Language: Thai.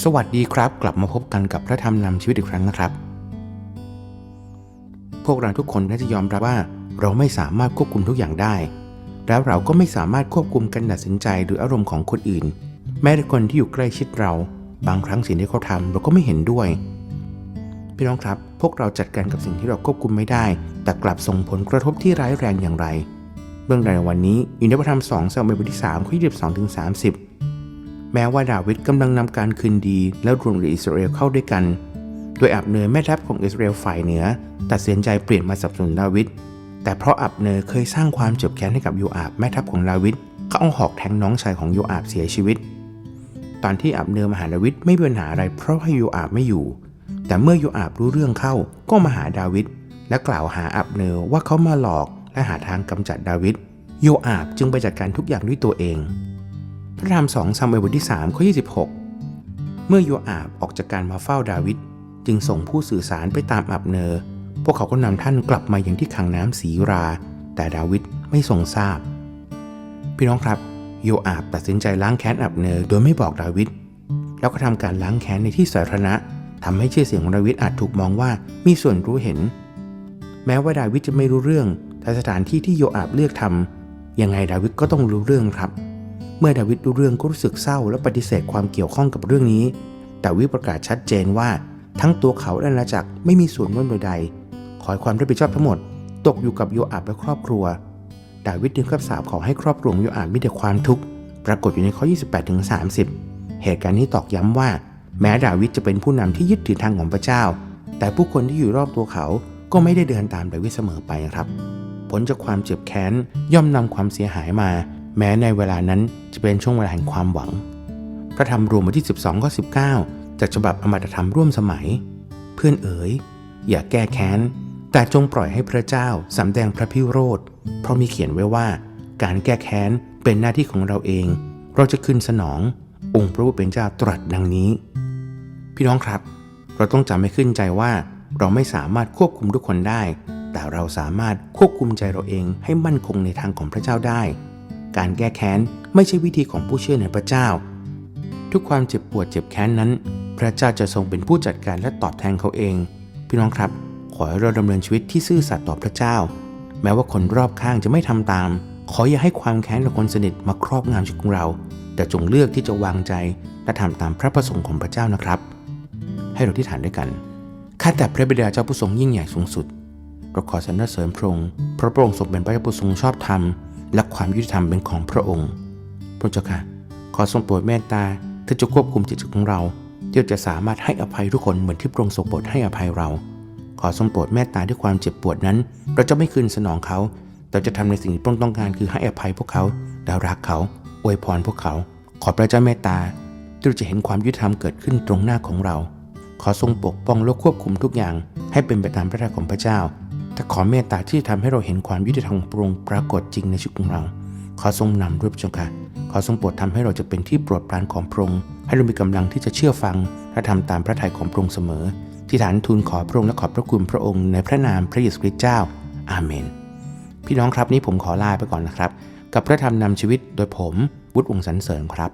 สวัสดีครับ กลับมาพบกันกับพระธรรมนำชีวิตอีกครั้งนะครับ พวกเราทุกคนน่าจะยอมรับว่า เราไม่สามารถควบคุมทุกอย่างได้ แล้วเราก็ไม่สามารถควบคุมการตัดสินใจหรืออารมณ์ของคนอื่น แม้แต่คนที่อยู่ใกล้ชิดเรา บางครั้งสิ่งที่เขาทำเราก็ไม่เห็นด้วยพี่น้องครับ พวกเราจัดการกับสิ่งที่เราควบคุมไม่ได้ แต่กลับส่งผลกระทบที่ร้ายแรงอย่างไร เรื่องราวในวันนี้อยู่ในพระธรรม2ซามูเอลบทที่3ข้อ22ถึง30 แม้ว่าดาวิดกำลังนำการคืนดีและรวมอิสราเอลเข้าด้วยกัน โดยอับเนอร์แม่ทัพของอิสราเอลฝ่ายเหนือ ตัดสินใจเปลี่ยนมาสนับสนุนดาวิดแต่เพราะอับเนอร์เคยสร้างความเจ็บแค้นให้กับโยอาบแม่ทัพของดาวิดเขาเอาหอกแทงน้องชายของโยอาบเสียชีวิต ตอนที่อับเนอร์มาหาดาวิดไม่มีปัญหาอะไรเพราะว่าโยอาบไม่อยู่ แต่เมื่อโยอาบรู้เรื่องเข้าก็มาหาดาวิดและกล่าวหาอับเนอร์ว่าเขามาหลอกและหาทางกำจัดดาวิดโยอาบจึงไปจัดการทุกอย่างด้วยตัวเอง พระธรรมสองซามูเอลบทที่3ข้อ26 เมื่อโยอาบออกจากการมาเฝ้าดาวิดจึงส่งผู้สื่อสารไปตามอับเนอร์พวกเขาก็นำท่านกลับมาอย่างที่ขังน้ำสีรา แต่ดาวิดไม่ทรงทราบ พี่น้องครับ โยอาบตัดสินใจล้างแค้นอับเนอร์โดยไม่บอกดาวิดแล้วก็ทำการล้างแค้นในที่สาธารณะทำให้ชื่อเสียงของดาวิดอาจถูกมองว่ามีส่วนรู้เห็น แม้ว่าดาวิดจะไม่รู้เรื่องแต่สถานที่ที่โยอาบเลือกทำยังไงดาวิดก็ต้องรู้เรื่องครับ เมื่อดาวิดรู้เรื่องก็รู้สึกเศร้าและปฏิเสธความเกี่ยวข้องกับเรื่องนี้ดาวิประกาศชัดเจนว่า ทั้งตัวเขาและอาณาจักรไม่มีส่วนร่วมใดๆขอให้ความรับผิดชอบทั้งหมด ตกอยู่กับโยอาบและครอบครัว ดาวิดจึงคำสาปขอให้ครอบครัวของโยอาบมีแต่ความทุกข์ปรากฏอยู่ในข้อ 28ถึง30 เหตุการณ์นี้ตอกย้ำว่า แม้ดาวิดจะเป็นผู้นำที่ยึดถือทางของพระเจ้า แต่ผู้คนที่อยู่รอบตัวเขาก็ไม่ได้เดินตามดาวิดเสมอไปครับ ผลจากความเจ็บแค้นย่อมนำความเสียหายมา แม้ในเวลานั้น เป็นช่วงเวลาแห่งความหวัง พระธรรมรวมบทที่ 12ข้อ19 จากฉบับอมตะธรรมร่วมสมัย เพื่อนเอ๋ย อย่าแก้แค้น แต่จงปล่อยให้พระเจ้าสำแดงพระพิโรธ เพราะมีเขียนไว้ว่า การแก้แค้นเป็นหน้าที่ของเราเอง เราจะขึ้นสนอง องค์พระผู้เป็นเจ้าตรัสดังนี้ พี่น้องครับ เราต้องจำให้ขึ้นใจว่า เราไม่สามารถควบคุมทุกคนได้ แต่เราสามารถควบคุมใจเราเองให้มั่นคงในทางของพระเจ้าได้ การแก้แค้นไม่ใช่วิธีของผู้เชื่อในพระเจ้า ทุกความเจ็บปวดเจ็บแค้นนั้น พระเจ้าจะทรงเป็นผู้จัดการและตอบแทนเขาเอง พี่น้องครับ ขอให้เราดำเนินชีวิตที่ซื่อสัตย์ต่อพระเจ้า แม้ว่าคนรอบข้างจะไม่ทำตาม ขออย่าให้ความแค้นของคนสนิทมาครอบงำชีวิตของเรา แต่จงเลือกที่จะวางใจและทำตามพระประสงค์ของพระเจ้านะครับ ให้เราที่ฐานด้วยกันข้าแต่พระบิดาเจ้าผู้ทรงยิ่งใหญ่สูงสุดเราขอสรรเสริญพระองค์เพราะพระองค์ทรงเป็นพระเจ้าผู้ทรงชอบธรรม และความยุติธรรมเป็นของพระองค์ พระเจ้าค่ะ ขอทรงโปรดเมตตาที่จะควบคุมจิตของเราที่จะสามารถให้อภัยทุกคนเหมือนที่พระองค์ทรงโปรดให้อภัยเรา ขอทรงโปรดเมตตาด้วยความเจ็บปวดนั้น เราจะไม่คืนสนองเขา แต่จะทำในสิ่งที่พระองค์ต้องการคือให้อภัยพวกเขาและรักเขา อวยพรพวกเขา ขอพระเจ้าเมตตาที่จะเห็นความยุติธรรมเกิดขึ้นตรงหน้าของเรา ขอทรงปกป้องและควบคุมทุกอย่างให้เป็นไปตามพระทัยของพระเจ้า แต่ขอเมตตาที่จะทำให้เราเห็นความยุติธรรมของพระองปรากฏจริงในชีวิตของเรา ขอทรงนำด้วยพระเจ้าค่ะ ขอทรงโปรดทำให้เราจะเป็นที่โปรดปรานของพระองค์ให้เรามีกำลังที่จะเชื่อฟังและทำตามพระทัยของพระองค์เสมอ ที่ฐานทูลขอพระองค์และขอบพระคุณพระองค์ในพระนามพระเยซูคริสต์เจ้า อาเมน พี่น้องครับนี้ผมขอลาไปก่อนนะครับ กับพระธรรมนำชีวิตโดยผมวุฒิวงศ์สันเสริญครับ